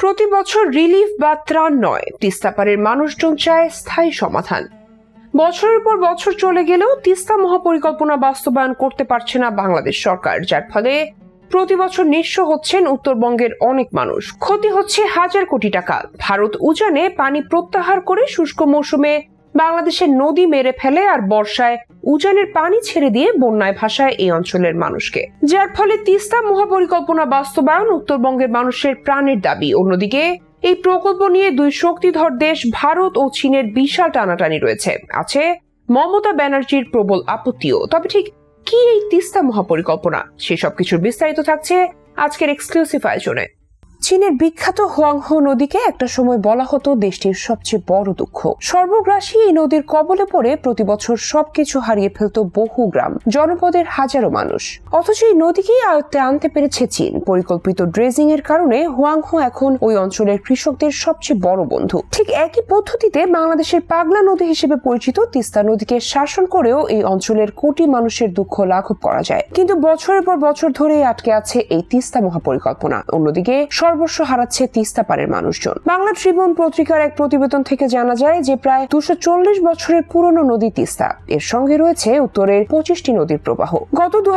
প্রতি বছর রিলিফ বা ত্রাণ নয় তিস্তাপাড়ের মানুষজন চায় স্থায়ী সমাধান। বছরের পর বছর চলে গেলেও তিস্তা মহাপরিকল্পনা বাস্তবায়ন করতে পারছে না বাংলাদেশ সরকার, যার ফলে প্রতি বছর নিঃস্ব হচ্ছেন উত্তরবঙ্গের অনেক মানুষ। ক্ষতি হচ্ছে হাজার কোটি টাকা। ভারত উজানে পানি প্রত্যাহার করে শুষ্ক মৌসুমে বাংলাদেশের নদী মেরে ফেলে আর বর্ষায় উজানের পানি ছেড়ে দিয়ে বন্যায় ভাসায় এই অঞ্চলের মানুষকে। যার ফলে তিস্তা মহাপরিকল্পনা বাস্তবায়ন উত্তরবঙ্গের মানুষের প্রাণের দাবি। অন্যদিকে, এই প্রকল্প নিয়ে দুই শক্তিধর দেশ ভারত ও চীনের বিশাল টানাটানি রয়েছে। আছে মমতা ব্যানার্জির প্রবল আপত্তিও। তবে ঠিক কি এই তিস্তা মহাপরিকল্পনা? সেসব কিছুর বিস্তারিত থাকছে আজকের এক্সক্লুসিভ আয়োজনে। চীনের বিখ্যাত হোয়াংহো নদীকে একটা সময় বলা হতো দেশটির সবচেয়ে বড় দুঃখ। সর্বগ্রাসী এই নদীর কবলে পড়ে প্রতি বছর সবকিছু হারিয়ে ফেলত বহু গ্রাম, জনপদের হাজারো মানুষ। অথচ এই নদীকেই আয়ত্তে আনতে পেরেছে চীন। পরিকল্পিত ড্রেজিং এর কারণে হোয়াংহো এখন ওই অঞ্চলের কৃষকদের সবচেয়ে বড় বন্ধু। ঠিক একই পদ্ধতিতে বাংলাদেশের পাগলা নদী হিসেবে পরিচিত তিস্তা নদীকে শাসন করেও এই অঞ্চলের কোটি মানুষের দুঃখ লাঘব করা যায়। কিন্তু বছরের পর বছর ধরে আটকে আছে এই তিস্তা মহাপরিকল্পনা। অন্যদিকে সর্বস্ব হারাচ্ছে তিস্তা পারের মানুষজন। বাংলা ট্রিবিউন পত্রিকার এক প্রতিবেদন থেকে জানা যায় যে প্রায় দুশো চল্লিশ বছরের পুরনো নদী তিস্তা। এর সঙ্গে রয়েছে উত্তরের পঁচিশটি নদীর প্রবাহ। গত দু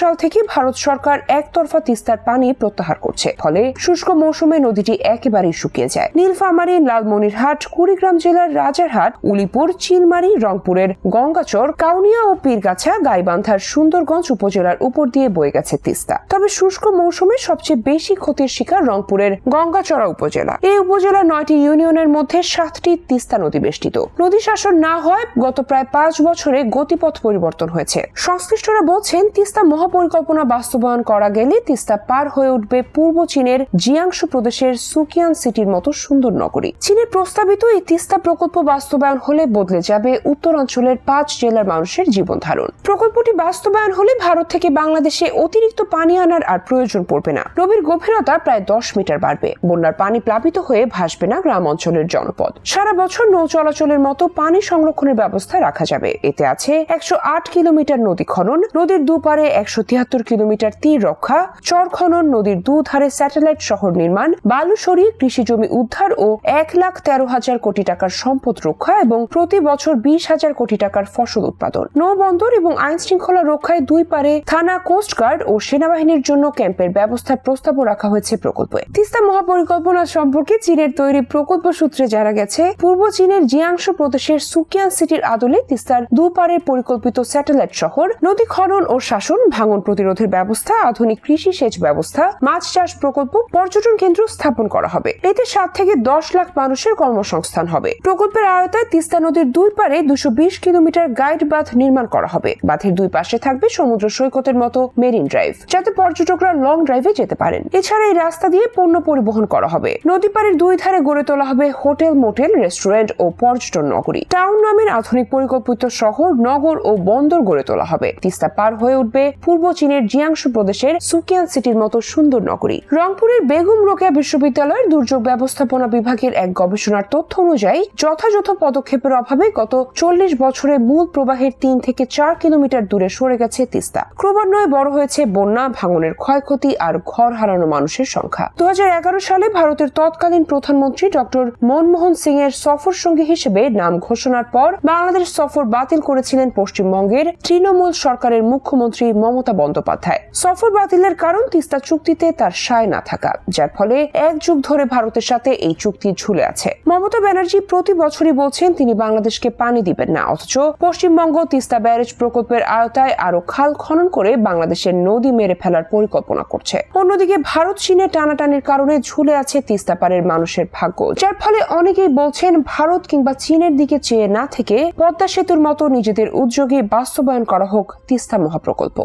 সাল থেকে ভারত সরকার একতরফা তিস্তার পানি প্রত্যাহার করছে। ফলে শুষ্ক মৌসুমে নদীটি একেবারেই শুকিয়ে যায়। নীলফামারী, লালমনিরহাট, কুড়িগ্রাম জেলার রাজারহাট, উলিপুর, চিলমারি, রংপুরের গঙ্গাচর, কাউনিয়া ও পীরগাছা, গাইবান্ধার সুন্দরগঞ্জ উপজেলার উপর দিয়ে বয়ে গেছে তিস্তা। তবে শুষ্ক মৌসুমে সবচেয়ে বেশি ক্ষতির শিকার রংপুরের গঙ্গাচড়া উপজেলা। এই উপজেলার নয়টি ইউনিয়নের মধ্যে সাতটি তিস্তা নদী বেষ্টিত। নদী শাসন না হয়, গত প্রায় পাঁচ বছরে গতিপথ পরিবর্তন হয়েছে। সংশ্লিষ্টরা বলছেন, তিস্তা মহাপরিকল্পনা বাস্তবায়ন করা গেলে তিস্তা পার হয়ে উঠবে পূর্ব চীনের জিয়াংশু প্রদেশের সুকিয়ান সিটির মতো সুন্দর নগরী। চীনের প্রস্তাবিত এই তিস্তা প্রকল্প বাস্তবায়ন হলে বদলে যাবে উত্তরাঞ্চলের পাঁচ জেলার মানুষের জীবন ধারণ প্রকল্পটি বাস্তবায়ন হলে ভারত থেকে বাংলাদেশে অতিরিক্ত পানি আনার আর প্রয়োজন পড়বে না। নদীর গভীরতা প্রায় দশ মিটার বাড়বে। বন্যার পানি প্লাবিত হয়ে ভাসবে না গ্রাম অঞ্চলের জনপদ। সারা বছর নৌ চলাচলের মতো পানি সংরক্ষণের ব্যবস্থা রাখা যাবে। এতে আছে একশো আট কিলোমিটার নদী খনন, নদীর দুপারে একশো তিয়াত্তর কিলোমিটার তীর রক্ষা, চর খনন, নদীর দুধারে স্যাটেলাইট শহর নির্মাণ বালু সরিয়ে কৃষি জমি উদ্ধার ও এক লাখ তেরো হাজার কোটি টাকার সম্পদ রক্ষা এবং প্রতি বছর বিশ হাজার কোটি টাকার ফসল উৎপাদন। নৌবন্দর এবং আইন শৃঙ্খলা রক্ষায় দুই পারে থানা কোস্টগার্ড ও সেনাবাহিনীর জন্য ক্যাম্পের ব্যবস্থার প্রস্তাবও রাখা হয়েছে প্রকল্পে। তিস্তা মহাপরিকল্পনা সম্পর্কে চীনের তৈরি প্রকল্প সূত্রে জানা গেছে, পূর্ব চীনের জিয়াংশু প্রদেশের সুকিয়ান সিটির আদলে তিস্তার দুপারের পরিকল্পিত স্যাটেলাইট শহর, নদী খনন ও শাসন, ভাঙন প্রতিরোধের ব্যবস্থা, আধুনিক কৃষি সেচ ব্যবস্থা, মাছ চাষ প্রকল্প, পর্যটন কেন্দ্র স্থাপন করা হবে। এতে সাত থেকে দশ লাখ মানুষের কর্মসংস্থান হবে। প্রকল্পের আয়তায় তিস্তা নদীর দুই পারে দুশো বিশ কিলোমিটার গাইড বাঁধ নির্মাণ করা হবে। বাঁধের দুই পাশে থাকবে সমুদ্র সৈকতের মতো মেরিন ড্রাইভ, যাতে পর্যটকরা লং ড্রাইভে যেতে পারেন। এছাড়া এই রাস্তা দিয়ে পণ্য পরিবহন করা হবে। নদী পাড়ের দুই ধারে গড়ে তোলা হবে হোটেল, মোটেল, রেস্টুরেন্ট ও পর্যটন নগরী। টাউন নামের আধুনিক পরিকল্পিত শহর, নগর ও বন্দর গড়ে তোলা হবে। তিস্তা পার হয়ে উঠবে পূর্ব চীনের জিয়াংশু প্রদেশের সুকিয়ান সিটির মতো সুন্দর নগরী। রংপুরের বেগম রোকেয়া বিশ্ববিদ্যালয়ের দুর্যোগ ব্যবস্থাপনা বিভাগের এক গবেষণার তথ্য অনুযায়ী, যথাযথ পদক্ষেপের অভাবে গত চল্লিশ বছরে মূল প্রবাহের তিন থেকে চার কিলোমিটার দূরে সরে গেছে তিস্তা। ক্রমান্বয়ে বড় হয়েছে বন্যা, ভাঙনের ক্ষয়ক্ষতি আর ঘর হারানো মানুষের সংখ্যা। দু হাজার এগারো সালে ভারতের তৎকালীন প্রধানমন্ত্রী ডক্টর মনমোহন সিং এর সফর সঙ্গী হিসেবে নাম ঘোষণার পর বাংলাদেশ সফর বাতিল করেছিলেন পশ্চিমবঙ্গের তৃণমূল সরকারের মুখ্যমন্ত্রী মমতা বন্দ্যোপাধ্যায়। সফর বাতিলের কারণ তিস্তা চুক্তিতে তার সায় না থাকা, যার ফলে এক যুগ ধরে ভারতের সাথে এই চুক্তি ঝুলে আছে। মমতা ব্যানার্জি প্রতি বছরই বলছেন, তিনি বাংলাদেশকে পানি দিবেন না, অথচ পশ্চিমবঙ্গ তিস্তা ব্যারেজ প্রকল্পের আয়তায় আরও খাল খনন করে বাংলাদেশের নদী মেরে ফেলার পরিকল্পনা করছে। অন্যদিকে ভারত চীনের টানাটানির কারণে ঝুলে আছে তিস্তা পারের মানুষের ভাগ্য। যার ফলে অনেকেই বলছেন ভারত কিংবা চীনের দিকে চেয়ে না থেকে পদ্মা সেতুর মতো নিজেদের উদ্যোগে বাস্তবায়ন করা হোক তিস্তা মহাপ্রকল্প।